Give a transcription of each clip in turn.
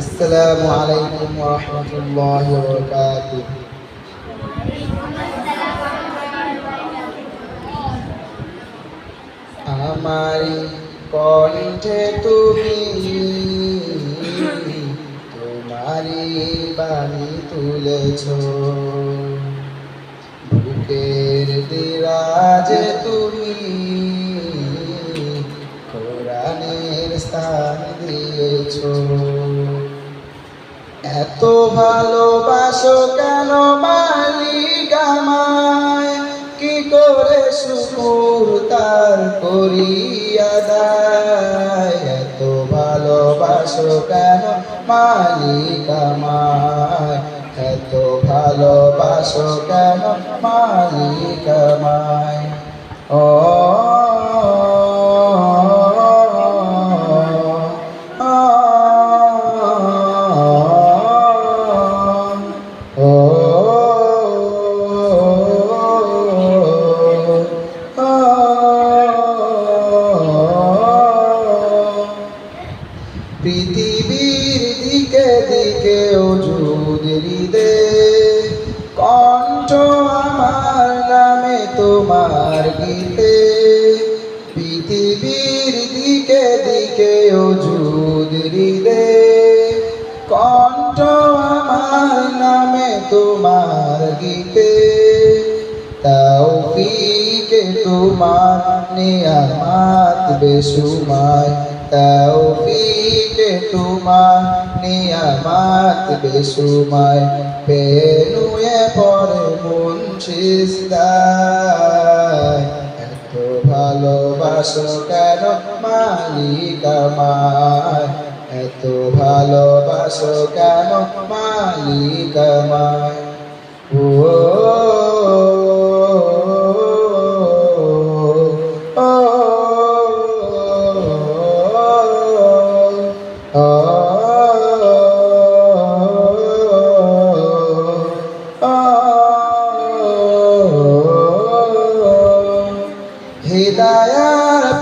আসসালামু আলাইকুম রহমতুল্লাহ বরকাত আমারি কণ্ঠে তুমি, তোমারি বাণী তুলেছ। বুকের দিরাজে তুমি, কোরআনের স্থান দিয়েছ। এত ভালোবাসো কেন মালিক কি করে শুকুর তার করিয়া দায়? এত ভালোবাসো কেন মালিক আমায়? এত ভালোবাসো কেন মালিক আমায়? ও হৃদে কণ্ঠ আমার নামে তোমার গীতে। পৃথিবীর দিকে দিকে ওজুদ হৃদে কণ্ঠ আমার নামে তোমার গীতে। তৌফিকে তোমার নিয়ামত বেসুমায় তৌফিকে তোমার নিয়ামত বেসুমায় পেনুয়ে পরে মন এত ভালোবাসো কেন মালিক আমায় এত ভালোবাসো কেন মালিক আমায় ও হৃদয়ার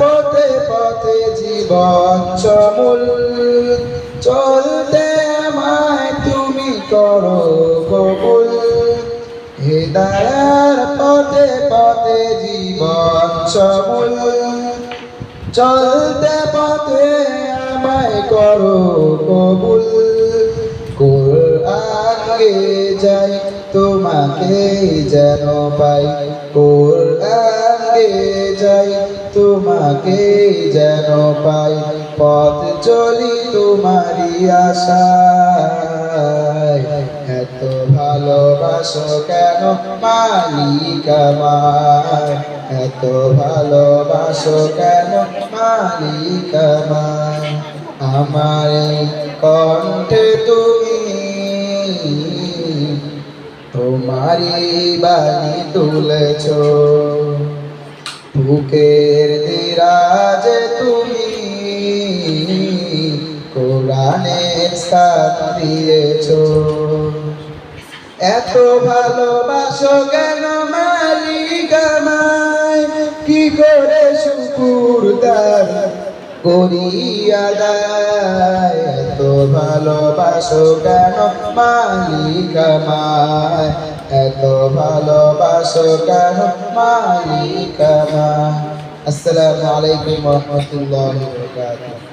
পথে পথে জীবন চমুল। চলতে আমায় তুমি করো কবুল। হৃদয়ার পথে পথে জীবন চমুল। চলতে পথে করো কবুল। কোরআনকে যাই, তোমাকে যেন পাই। কোরআনকে যাই, তোমাকে যেন পাই। পথ চলি তোমারই আশায়। এত ভালোবাসো কেন মালিক আমায় এত ভালোবাসো কেন মালিক আমায় আমার কণ্ঠে তুমি, তোমারই বাণী তুলেছ। বুকের দিরাজে তুমি কোরআনের স্থান দিয়েছ। এত ভালোবাসো কেন মালিক আমায়? কি করে শুকুর দার করিয়া দায়, এত ভালোবাসো কেন? মালিক আমায়, এত ভালোবাসো কেন? মালিক আমায়। আসসালামু আলাইকুম রহমতুল্লাহ